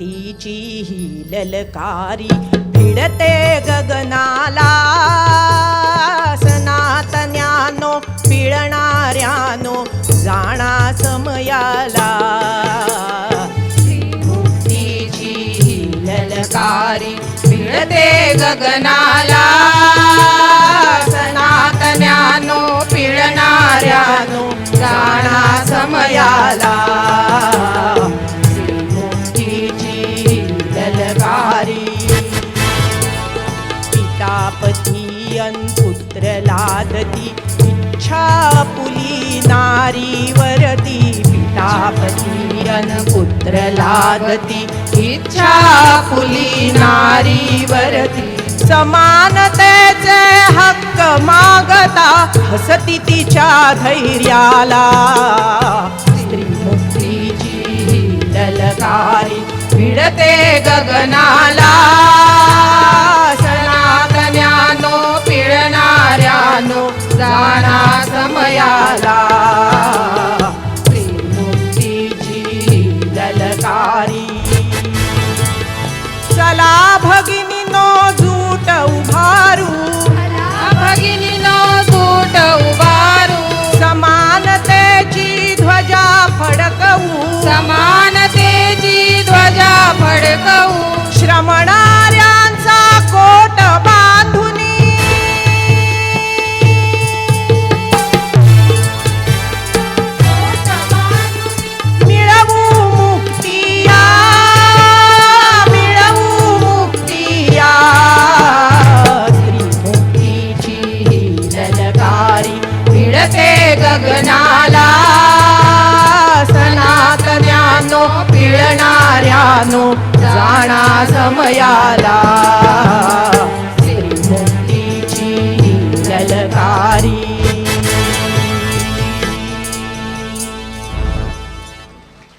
भक्तीची ही ललकारी भिडते गगनाला. सनातन्यानो पिळणाऱ्यानो जाणा समयाला. भक्तीची ही ललकारी भिडते गगनाला. पुत्र लादती इच्छा पुली नारी वरती पितापती अन पुत्र लादती इच्छा पुली नारी वरती समानतेचे हक्क मागता हसती तिच्या धैर्याला. स्त्री मुक्तीची ललकारी भिडते गगनाला. गगनाला सनातन्यानो पिळणाऱ्यानो जाणा समयाला.